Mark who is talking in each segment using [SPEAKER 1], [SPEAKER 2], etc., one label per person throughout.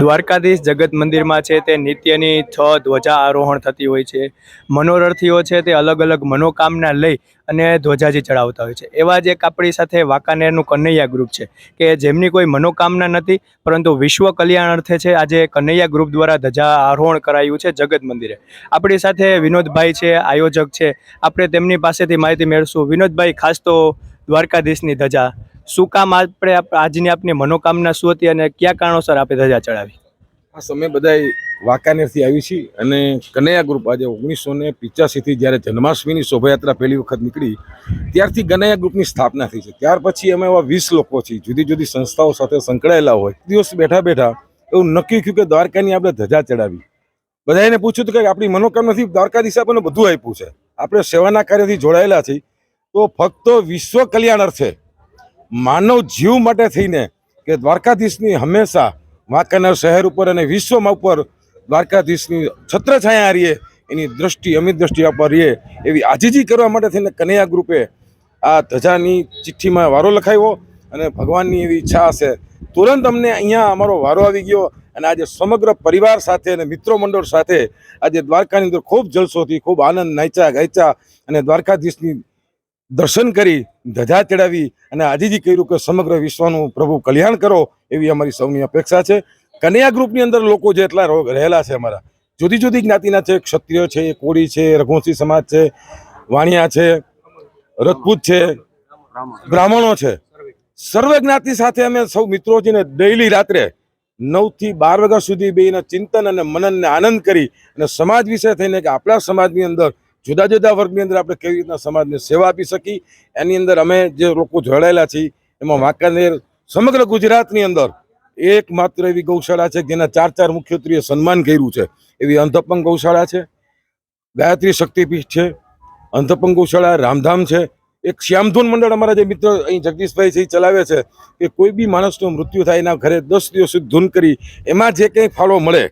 [SPEAKER 1] દ્વારકાધીશ જગત મંદિરમાં છે તે નિત્યની છ ધ્વજા આરોહણ થતી હોય છે. મનોરથીઓ છે તે અલગ અલગ મનોકામના લઈ અને ધ્વજાજી ચડાવતા હોય છે. એવા જ એક આપણી સાથે વાંકાનેરનું કનૈયા ગ્રુપ છે કે જેમની કોઈ મનોકામના નથી, પરંતુ વિશ્વ કલ્યાણ અર્થે છે આજે કનૈયા ગ્રુપ દ્વારા ધજા આરોહણ કરાયું છે જગત મંદિરે. આપણી સાથે વિનોદભાઈ છે, આયોજક છે. આપણે તેમની પાસેથી માહિતી મેળવશું. વિનોદભાઈ, ખાસ તો દ્વારકાધીશની ધજા શું કામ આપણે આપ- આજની આપની મનોકામના શું હતી અને કયા કારણોસર આપણે ધજા ચડાવી?
[SPEAKER 2] આ સમય બધાય વાંકાનેરથી આવી છીએ અને કનૈયા ગ્રુપ આજે ઓગણીસો ને પિચ્યાસીથી જ્યારે જન્માષ્ટમીની શોભાયાત્રા પહેલી વખત નીકળી, ત્યારથી કનૈયા ગ્રુપની સ્થાપના થઈ છે. ત્યાર પછી અમે એવા વીસ લોકો છીએ. જુદી જુદી સંસ્થાઓ સાથે સંકળાયેલા હોય. દિવસ બેઠા બેઠા એવું નક્કી થયું કે દ્વારકાની આપણે ધજા ચડાવી. બધાને પૂછ્યું હતું કે આપણી મનોકામનાથી દ્વારકાધીશ આપણને બધું આપ્યું છે. આપણે સેવાના કાર્યથી જોડાયેલા છીએ. તો ફક્ત વિશ્વ કલ્યાણ અર્થે માનવ જીવ માટે થઈને કે દ્વારકાધીશની હંમેશા વાંકાનેર શહેર ઉપર અને વિશ્વમાં ઉપર દ્વારકાધીશની છત્રછાયા રહીએ, એની દ્રષ્ટિ અમિત દ્રષ્ટિ આપવા રહીએ, એવી આજીજી કરવા માટે થઈને કનૈયા ગ્રુપે આ ધજાની ચિઠ્ઠીમાં વારો લખાવ્યો અને ભગવાનની એવી ઈચ્છા હશે. તુરંત અમને અહીંયા અમારો વારો આવી ગયો અને આજે સમગ્ર પરિવાર સાથે અને મિત્રો મંડળ સાથે આજે દ્વારકાની અંદર ખૂબ જલસોથી ખૂબ આનંદ નાચ્યા ગાયચા અને દ્વારકાધીશની દર્શન કરી ધજા ચડાવી અને આજીજી કર્યું કે સમગ્ર વિશ્વનું પ્રભુ કલ્યાણ કરો એવી અમારી સૌની અપેક્ષા છે. કન્યા ગ્રુપની અંદર લોકો જે એટલા રહેલા છે અમારા. જુદી જુદી જ્ઞાતિના છે, ક્ષત્રિય છે, કોળી છે, રઘુવંશી સમાજ છે, વાણિયા છે, રજપૂત છે, બ્રાહ્મણો છે. સર્વ જ્ઞાતિ સાથે અમે સૌ મિત્રો છે ને ડેઈલી રાત્રે નવથી બાર વાગ્યા સુધી બેના ચિંતન અને મનનને આનંદ કરી અને સમાજ વિશે થઈને કે આપણા સમાજની અંદર જુદા જુદા વર્ગની અંદર આપણે કેવી રીતના સમાજને સેવા આપી શકી? એની અંદર અમે જે લોકો જોડાયેલા છીએ, એમાં વાંકાનેર સમગ્ર ગુજરાતની અંદર એકમાત્ર એવી ગૌશાળા છે જેના ચાર ચાર મુખ્યત્રીએ સન્માન કર્યું છે. એવી અંધપંગ ગૌશાળા છે, ગાયત્રી શક્તિપીઠ છે, અંધપંગ ગૌશાળા, રામધામ છે. એક શ્યામધૂન મંડળ અમારા જે મિત્ર અહીં જગદીશભાઈ છે ચલાવે છે કે કોઈ બી માણસનું મૃત્યુ થાય એના ઘરે દસ દિવસ સુધી ધૂન કરી, એમાં જે કંઈ ફાળો મળે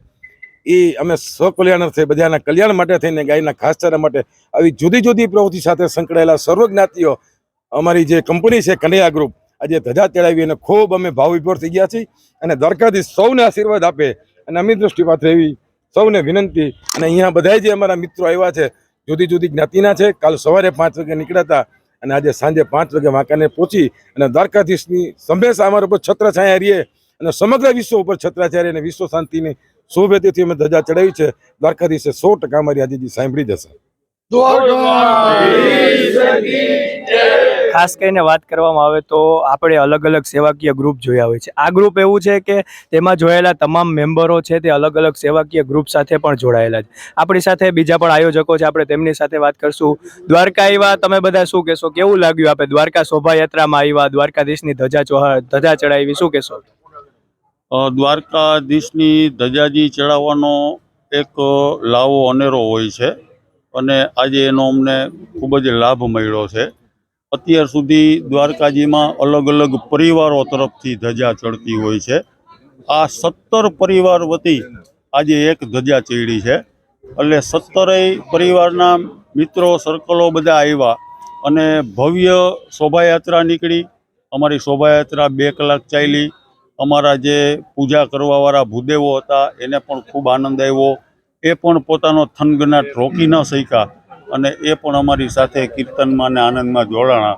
[SPEAKER 2] એ અમે સ્વકલ્યાણ અર્થે બધાના કલ્યાણ માટે થઈને ગાયના ખાસ ચારા માટે આવી જુદી જુદી પ્રવૃત્તિ સાથે સંકળાયેલા સર્વ જ્ઞાતિઓ અમારી જે કંપની છે, કનૈયા ગ્રુપ, આજે ધજા ચડાવી અને ખૂબ અમે ભાવ વિભોર થઈ ગયા છીએ. અને દ્વારકાધીશ સૌને આશીર્વાદ આપે અને અમી દૃષ્ટિપાત એવી સૌને વિનંતી. અને અહીંયા બધા જે અમારા મિત્રો આવ્યા છે, જુદી જુદી જ્ઞાતિના છે, કાલ સવારે પાંચ વાગે નીકળ્યા અને આજે સાંજે પાંચ વાગે વાંકાને પહોંચી અને દ્વારકાધીશની સંભેશ અમારા ઉપર છત્રછાયા રહીએ અને સમગ્ર વિશ્વ ઉપર છત્રાચાર્ય અને વિશ્વ શાંતિની શુભ હેતુથી અમે ધજા ચડાવી છે. દ્વારકાધીશે સો ટકા અમારી આજીજી સાંભળી જશે.
[SPEAKER 1] ખાસ કરીને વાત કરવામાં આવે તો આપણે અલગ અલગ સેવાકીય ગ્રુપ જોયા હોય છે. આ ગ્રુપ એવું છે કે તેમાં જોયેલા તમામ મેમ્બરો છે તે અલગ અલગ સેવાકીય ગ્રુપ સાથે પણ જોડાયેલા છે. આપણી સાથે બીજા પણ આયોજકો છે. આપણે તેમની સાથે વાત કરશું. દ્વારકા આવ્યા તમે બધા શું કહેશો? કેવું લાગ્યું આપણે દ્વારકા શોભાયાત્રામાં આવ્યા દ્વારકાધીશની ધજા ચોહ ધજા ચડાવી? શું કહેશો?
[SPEAKER 3] દ્વારકાધીશની ધજાજી ચડાવવાનો એક લાવો અનેરો હોય છે અને આજે એનો અમને ખૂબ જ લાભ મળ્યો છે. અત્યાર સુધી દ્વારકાજીમાં અલગ અલગ પરિવારો તરફથી ધજા ચડતી હોય છે. આ સત્તર પરિવાર વતી આજે એક ધજા ચડી છે. એટલે સત્તરેય પરિવારના મિત્રો સર્કલો બધા આવ્યા અને ભવ્ય શોભાયાત્રા નીકળી. અમારી શોભાયાત્રા બે કલાક ચાલી. અમારા જે પૂજા કરવાવાળા ભૂદેવો હતા, એને પણ ખૂબ આનંદ આવ્યો. એ પણ પોતાનો થનગનાટ રોકી ન શક્યા અને એ પણ અમારી સાથે કીર્તનમાં અને આનંદમાં જોડાણા.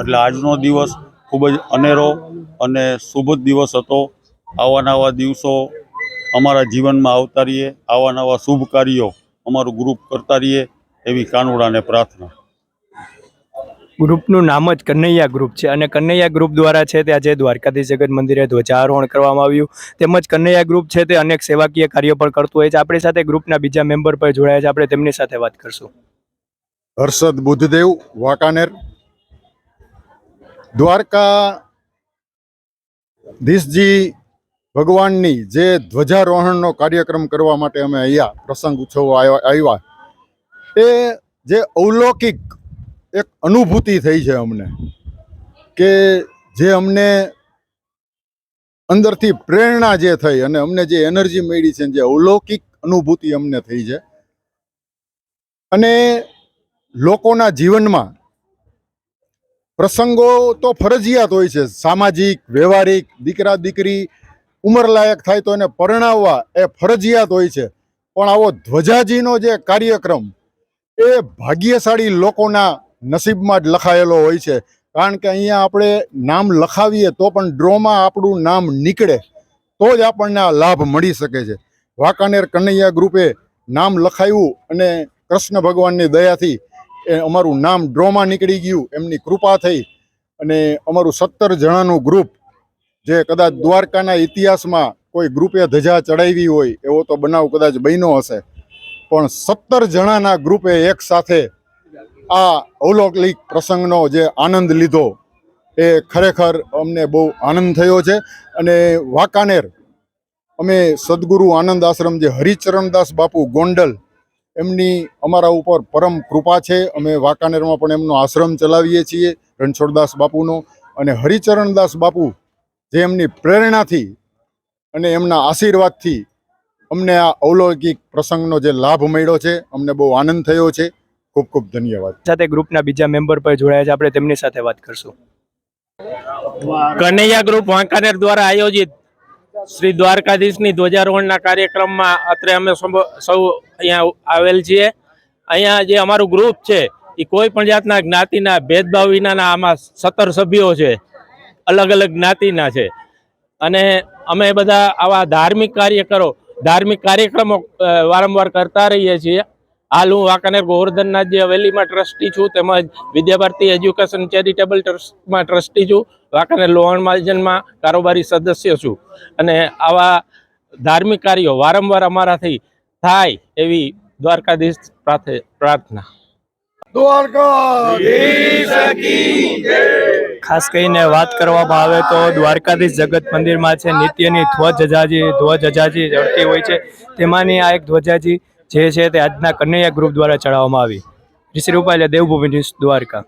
[SPEAKER 3] એટલે આજનો દિવસ ખૂબ જ અનેરો અને શુભ દિવસ હતો. આવા નવા દિવસો અમારા જીવનમાં આવતા રહીએ. આવા નવા શુભ કાર્યો અમારું ગ્રુપ કરતા રહીએ એવી કાનુડાને પ્રાર્થના.
[SPEAKER 1] ગ્રુપનું નામ જ કન્હૈયા ગ્રુપ છે. અને કન્હૈયા ગ્રુપ દ્વારા છે તે આજે દ્વારકાધીશ જગત મંદિરે ધ્વજારોહણ કરવામાં આવ્યું. તેમજ કન્હૈયા ગ્રુપ છે તે અનેક સેવાકીય કાર્યો પણ કરતું હોય છે. આપણી સાથે ગ્રુપના બીજા મેમ્બર પર જોડાયા છે. આપણે તેમની સાથે વાત કરશું.
[SPEAKER 4] હર્ષદ બુદ્ધદેવ, વાંકાનેર. દ્વારકા ધીશજી ભગવાનની જે ધ્વજારોહણનો કાર્યક્રમ કરવા માટે અમે અહીંયા પ્રસંગ ઉત્સવો આવ્યા. એ જે અવલૌકિક એક અનુભૂતિ થઈ છે અમને કે જે અમને અંદરથી પ્રેરણા જે થઈ અને અમને જે એનર્જી મળી છે જે અવલૌકિક અનુભૂતિ અમને થઈ છે. અને લોકોના જીવનમાં પ્રસંગો તો ફરજિયાત હોય છે. સામાજિક, વ્યવહારિક, દીકરા, દીકરી ઉંમરલાયક થાય તો એને પરણાવવા એ ફરજિયાત હોય છે. પણ આવો ધ્વજાજીનો જે કાર્યક્રમ એ ભાગ્યશાળી લોકોના નસીબમાં જ લખાયેલો હોય છે. કારણ કે અહીંયા આપણે નામ લખાવીએ તો પણ ડ્રોમાં આપણું નામ નીકળે. તો જ આપણને આ લાભ મળી શકે છે. વાંકાનેર કનૈયા ગ્રુપે નામ લખાયું અને કૃષ્ણ ભગવાનની દયાથી એ અમારું નામ ડ્રોમાં નીકળી ગયું, એમની કૃપા થઈ. અને અમારું સત્તર જણાનું ગ્રુપ જે કદાચ દ્વારકાના ઇતિહાસમાં કોઈ ગ્રુપે ધજા ચડાવી હોય એવો તો બનાવ કદાચ બન્યો હશે. પણ સત્તર જણાના ગ્રુપે એક સાથે આ અવલૌકિક પ્રસંગનો જે આનંદ લીધો એ ખરેખર અમને બહુ આનંદ થયો છે. અને વાંકાનેર, અમે સદગુરુ આનંદ આશ્રમ જે હરિચરણદાસ બાપુ ગોંડલ, એમની અમારા ઉપર પરમ કૃપા છે. અમે વાંકાનેરમાં પણ એમનો આશ્રમ ચલાવીએ છીએ, રણછોડદાસ બાપુનો. અને હરિચરણદાસ બાપુ જે એમની પ્રેરણાથી અને એમના આશીર્વાદથી અમને આ અવલૌકિક પ્રસંગનો જે લાભ મળ્યો છે, અમને બહુ આનંદ થયો છે. ખૂબ ખૂબ ધન્યવાદ.
[SPEAKER 1] સાથે ગ્રુપના બીજા મેમ્બર પર જોડાયા છે. આપણે તેમની સાથે વાત કરશું.
[SPEAKER 5] કનૈયા ગ્રુપ વાંકાનેર દ્વારા આયોજિત શ્રી દ્વારકાધીશની ધ્વજારોહણના કાર્યક્રમમાં અત્રે અમે સૌ- અહીંયા આવેલ છીએ. અહીંયા જે અમારું ગ્રુપ છે એ કોઈ પણ જાતના જ્ઞાતિના, ભેદભાવ વિનાના આમાં સત્તર સભ્યો છે. અલગ અલગ જ્ઞાતિના છે. અને અમે બધા આવા ધાર્મિક કાર્યકરો, ધાર્મિક કાર્યક્રમો વારંવાર કરતા રહીએ છીએ. હાલ હું વાંકાનેર ગોવર્ધનનાથ જે હવેલીમાં ટ્રસ્ટી છું તેમજ વિદ્યાભારતી એજ્યુકેશન ચેરિટેબલ ટ્રસ્ટમાં ટ્રસ્ટી છું વાંકાનેર લોહાણ મહાજનમાં કારોબારી સદસ્ય છું. અને આવા ધાર્મિક કાર્યો વારંવાર અમારાથી થાય એવી દ્વારકાધીશ પ્રાર્થે- પ્રાર્થના.
[SPEAKER 1] ખાસ કરીને વાત કરવામાં આવે તો દ્વારકાધીશ જગત મંદિરમાં છે નિત્યની ધ્વજ ધ્વજ ધજાજી ચડતી હોય છે. તેમાંની આ એક ધ્વજાજી જે છે તે આજના કનૈયા ગ્રુપ દ્વારા ચડાવવામાં આવી. શ્રી રૂપાલિયા દેવભૂમિ ન્યૂઝ દ્વારકા.